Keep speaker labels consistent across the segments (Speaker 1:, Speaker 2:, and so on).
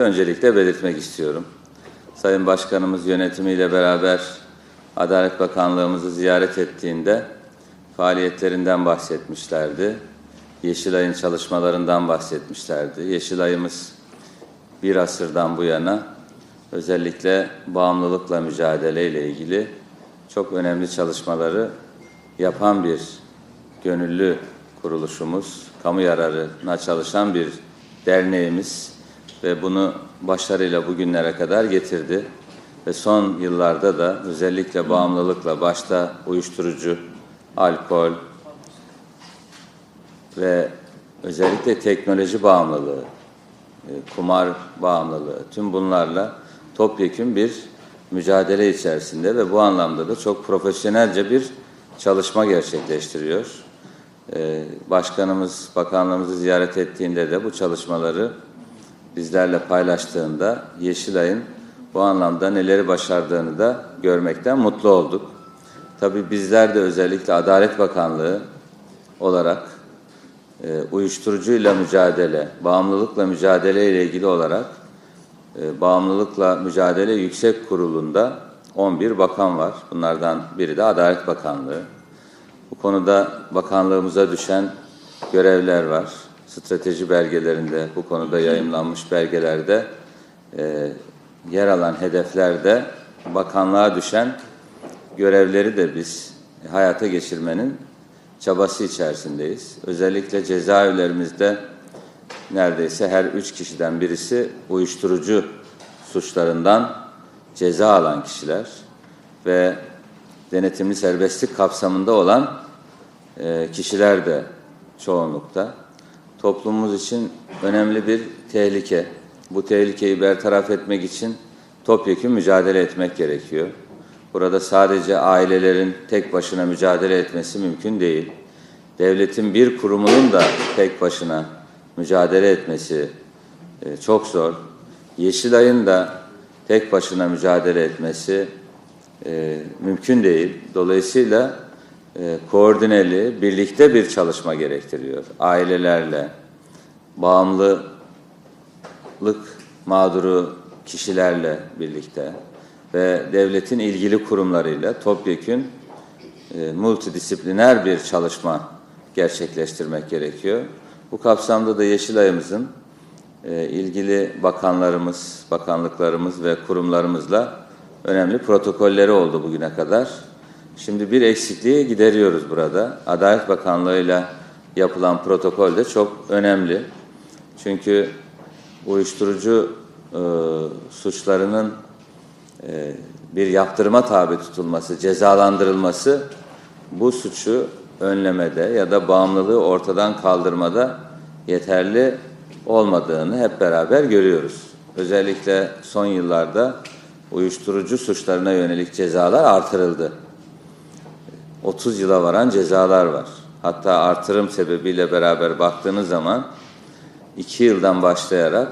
Speaker 1: Öncelikle belirtmek istiyorum. Sayın Başkanımız yönetimiyle beraber Adalet Bakanlığımızı ziyaret ettiğinde faaliyetlerinden bahsetmişlerdi. Yeşilay'ın çalışmalarından bahsetmişlerdi. Yeşilay'ımız bir asırdan bu yana özellikle bağımlılıkla mücadeleyle ilgili çok önemli çalışmaları yapan bir gönüllü kuruluşumuz, kamu yararına çalışan bir derneğimiz ve bunu başarıyla bugünlere kadar getirdi. Ve son yıllarda da özellikle bağımlılıkla başta uyuşturucu, alkol ve özellikle teknoloji bağımlılığı, e, kumar bağımlılığı tüm bunlarla topyekün bir mücadele içerisinde ve bu anlamda da çok profesyonelce bir çalışma gerçekleştiriyor. Ee, Başkanımız bakanlığımızı ziyaret ettiğinde de bu çalışmaları bizlerle paylaştığında Yeşilay'ın bu anlamda neleri başardığını da görmekten mutlu olduk. Tabii bizler de özellikle Adalet Bakanlığı olarak e, uyuşturucuyla mücadele, bağımlılıkla mücadele ile ilgili olarak e, Bağımlılıkla Mücadele Yüksek Kurulu'nda 11 bakan var. Bunlardan biri de Adalet Bakanlığı. Bu konuda bakanlığımıza düşen görevler var. Strateji belgelerinde, bu konuda yayınlanmış belgelerde e, yer alan hedeflerde bakanlığa düşen görevleri de biz hayata geçirmenin çabası içerisindeyiz. Özellikle cezaevlerimizde neredeyse her üç kişiden birisi uyuşturucu suçlarından ceza alan kişiler ve denetimli serbestlik kapsamında olan e, kişiler de çoğunlukta. Toplumumuz için önemli bir tehlike. Bu tehlikeyi bertaraf etmek için topyekun mücadele etmek gerekiyor. Burada sadece ailelerin tek başına mücadele etmesi mümkün değil. Devletin bir kurumunun da tek başına mücadele etmesi e, çok zor. Yeşilay'ın da tek başına mücadele etmesi e, mümkün değil. Dolayısıyla e, koordineli, birlikte bir çalışma gerektiriyor. Ailelerle, bağımlılık mağduru kişilerle birlikte ve devletin ilgili kurumlarıyla topyekün e, multidisipliner bir çalışma gerçekleştirmek gerekiyor. Bu kapsamda da Yeşilay'ımızın e, ilgili bakanlarımız, bakanlıklarımız ve kurumlarımızla önemli protokolleri oldu bugüne kadar. Şimdi bir eksikliği gideriyoruz burada. Adalet Bakanlığı'yla yapılan protokol de çok önemli. Çünkü uyuşturucu e, suçlarının e, bir yaptırıma tabi tutulması, cezalandırılması bu suçu önlemede ya da bağımlılığı ortadan kaldırmada yeterli olmadığını hep beraber görüyoruz. Özellikle son yıllarda uyuşturucu suçlarına yönelik cezalar artırıldı. 30 yıla varan cezalar var. Hatta artırım sebebiyle beraber baktığınız zaman 2 yıldan başlayarak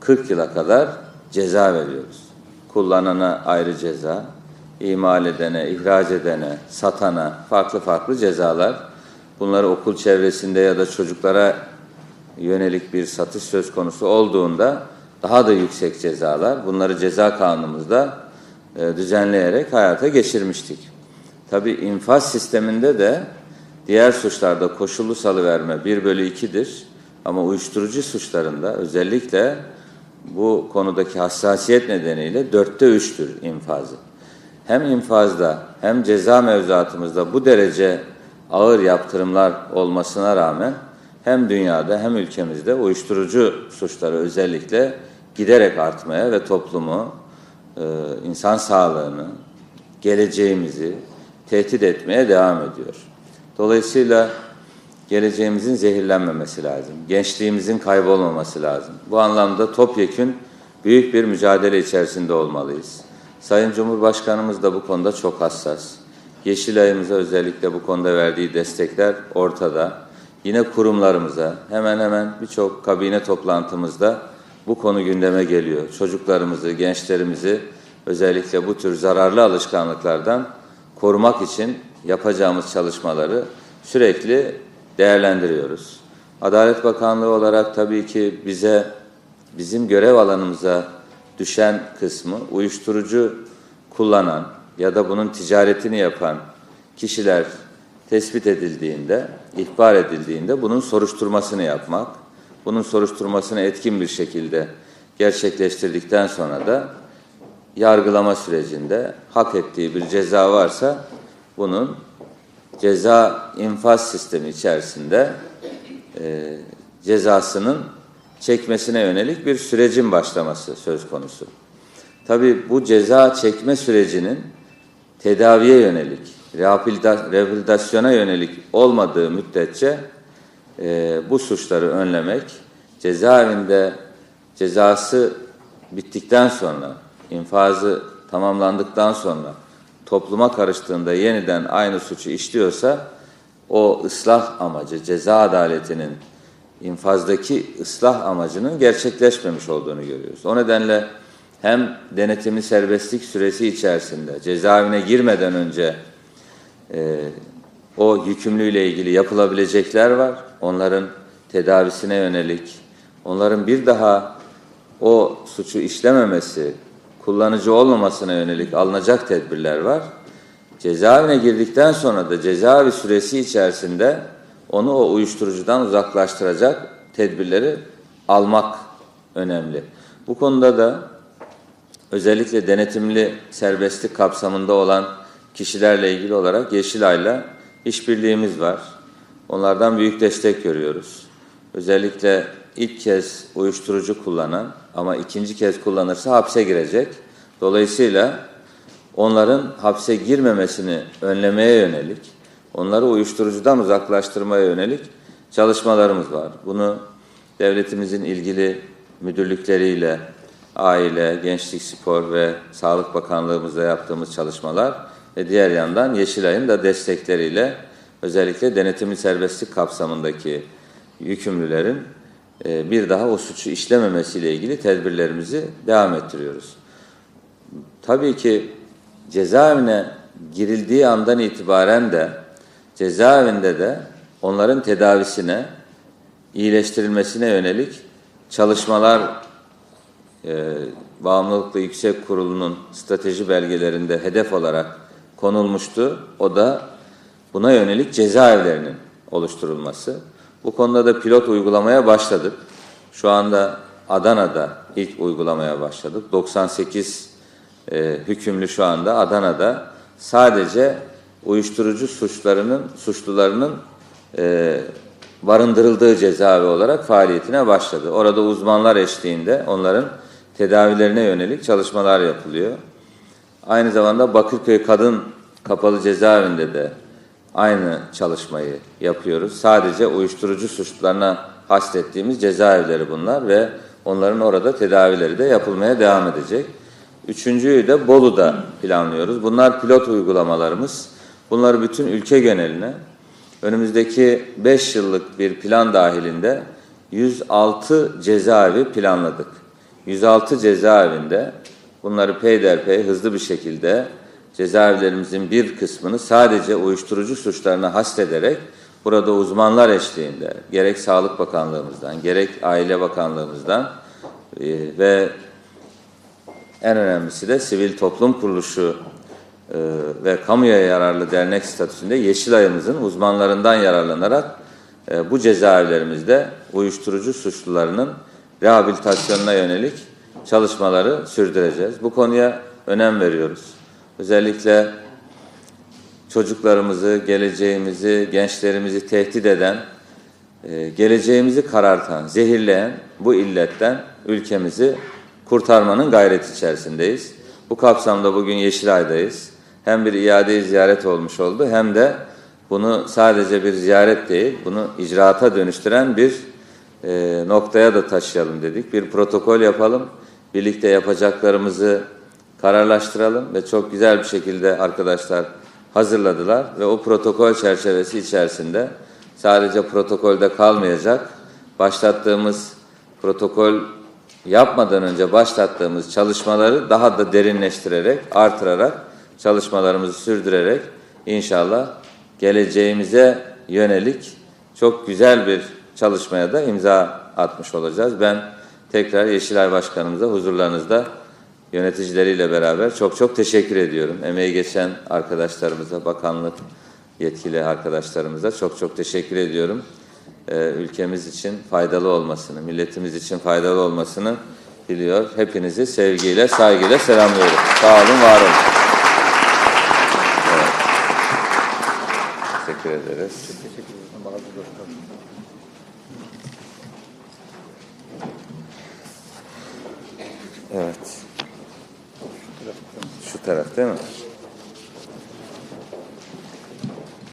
Speaker 1: 40 yıla kadar ceza veriyoruz. Kullanana ayrı ceza, imal edene, ihraç edene, satana farklı farklı cezalar. Bunları okul çevresinde ya da çocuklara yönelik bir satış söz konusu olduğunda daha da yüksek cezalar. Bunları ceza kanunumuzda e, düzenleyerek hayata geçirmiştik. Tabi infaz sisteminde de diğer suçlarda koşullu salıverme 1 bölü 2'dir. Ama uyuşturucu suçlarında özellikle bu konudaki hassasiyet nedeniyle dörtte üçtür infazı hem infazda hem ceza mevzuatımızda bu derece ağır yaptırımlar olmasına rağmen hem dünyada hem ülkemizde uyuşturucu suçları özellikle giderek artmaya ve toplumu, e, insan sağlığını, geleceğimizi tehdit etmeye devam ediyor. Dolayısıyla geleceğimizin zehirlenmemesi lazım. Gençliğimizin kaybolmaması lazım. Bu anlamda topyekün büyük bir mücadele içerisinde olmalıyız. Sayın Cumhurbaşkanımız da bu konuda çok hassas. Yeşilay'ımıza özellikle bu konuda verdiği destekler ortada. Yine kurumlarımıza hemen hemen birçok kabine toplantımızda bu konu gündeme geliyor. Çocuklarımızı, gençlerimizi özellikle bu tür zararlı alışkanlıklardan korumak için yapacağımız çalışmaları sürekli değerlendiriyoruz. Adalet Bakanlığı olarak tabii ki bize bizim görev alanımıza düşen kısmı uyuşturucu kullanan ya da bunun ticaretini yapan kişiler tespit edildiğinde, ihbar edildiğinde bunun soruşturmasını yapmak, bunun soruşturmasını etkin bir şekilde gerçekleştirdikten sonra da yargılama sürecinde hak ettiği bir ceza varsa bunun ceza infaz sistemi içerisinde e, cezasının çekmesine yönelik bir sürecin başlaması söz konusu. Tabii bu ceza çekme sürecinin tedaviye yönelik, rehabilita- rehabilitasyona yönelik olmadığı müddetçe e, bu suçları önlemek, cezaevinde cezası bittikten sonra, infazı tamamlandıktan sonra topluma karıştığında yeniden aynı suçu işliyorsa o ıslah amacı, ceza adaletinin infazdaki ıslah amacının gerçekleşmemiş olduğunu görüyoruz. O nedenle hem denetimli serbestlik süresi içerisinde cezaevine girmeden önce e, o yükümlüyle ilgili yapılabilecekler var. Onların tedavisine yönelik, onların bir daha o suçu işlememesi, kullanıcı olmamasına yönelik alınacak tedbirler var. Cezaevine girdikten sonra da cezaevi süresi içerisinde onu o uyuşturucudan uzaklaştıracak tedbirleri almak önemli. Bu konuda da özellikle denetimli serbestlik kapsamında olan kişilerle ilgili olarak Yeşilay'la işbirliğimiz var. Onlardan büyük destek görüyoruz. Özellikle ilk kez uyuşturucu kullanan ama ikinci kez kullanırsa hapse girecek. Dolayısıyla onların hapse girmemesini önlemeye yönelik, onları uyuşturucudan uzaklaştırmaya yönelik çalışmalarımız var. Bunu devletimizin ilgili müdürlükleriyle, aile, gençlik, spor ve Sağlık Bakanlığımızla yaptığımız çalışmalar ve diğer yandan Yeşilay'ın da destekleriyle özellikle denetimli serbestlik kapsamındaki yükümlülerin bir daha o suçu işlememesiyle ilgili tedbirlerimizi devam ettiriyoruz. Tabii ki cezaevine girildiği andan itibaren de cezaevinde de onların tedavisine, iyileştirilmesine yönelik çalışmalar e, Bağımlılıkla Yüksek Kurulu'nun strateji belgelerinde hedef olarak konulmuştu. O da buna yönelik cezaevlerinin oluşturulması. Bu konuda da pilot uygulamaya başladık. Şu anda Adana'da ilk uygulamaya başladık. 98 e, hükümlü şu anda Adana'da sadece uyuşturucu suçlarının suçlularının e, barındırıldığı cezaevi olarak faaliyetine başladı. Orada uzmanlar eşliğinde onların tedavilerine yönelik çalışmalar yapılıyor. Aynı zamanda Bakırköy Kadın Kapalı Cezaevinde de aynı çalışmayı yapıyoruz. Sadece uyuşturucu suçlularına hasrettiğimiz cezaevleri bunlar ve onların orada tedavileri de yapılmaya devam edecek. Üçüncüyü de Bolu'da planlıyoruz. Bunlar pilot uygulamalarımız. Bunları bütün ülke geneline önümüzdeki 5 yıllık bir plan dahilinde 106 cezaevi planladık. 106 cezaevinde bunları peyderpey hızlı bir şekilde cezaevlerimizin bir kısmını sadece uyuşturucu suçlarına hasrederek burada uzmanlar eşliğinde gerek Sağlık Bakanlığımızdan gerek Aile Bakanlığımızdan e, ve en önemlisi de sivil toplum kuruluşu e, ve kamuya yararlı dernek statüsünde Yeşilay'ımızın uzmanlarından yararlanarak e, bu cezaevlerimizde uyuşturucu suçlularının rehabilitasyonuna yönelik çalışmaları sürdüreceğiz. Bu konuya önem veriyoruz. Özellikle çocuklarımızı, geleceğimizi, gençlerimizi tehdit eden, e, geleceğimizi karartan, zehirleyen bu illetten ülkemizi kurtarmanın gayreti içerisindeyiz. Bu kapsamda bugün Yeşilay'dayız. Hem bir iade ziyaret olmuş oldu hem de bunu sadece bir ziyaret değil, bunu icraata dönüştüren bir e, noktaya da taşıyalım dedik. Bir protokol yapalım, birlikte yapacaklarımızı kararlaştıralım ve çok güzel bir şekilde arkadaşlar hazırladılar ve o protokol çerçevesi içerisinde sadece protokolde kalmayacak, başlattığımız protokol yapmadan önce başlattığımız çalışmaları daha da derinleştirerek, artırarak, çalışmalarımızı sürdürerek inşallah geleceğimize yönelik çok güzel bir çalışmaya da imza atmış olacağız. Ben tekrar Yeşilay Başkanımıza huzurlarınızda yöneticileriyle beraber çok çok teşekkür ediyorum. Emeği geçen arkadaşlarımıza, bakanlık yetkili arkadaşlarımıza çok çok teşekkür ediyorum. Ee, ülkemiz için faydalı olmasını, milletimiz için faydalı olmasını diliyor. Hepinizi sevgiyle, saygıyla selamlıyorum. Sağ olun, var olun. Evet. Teşekkür ederiz. Evet. Şu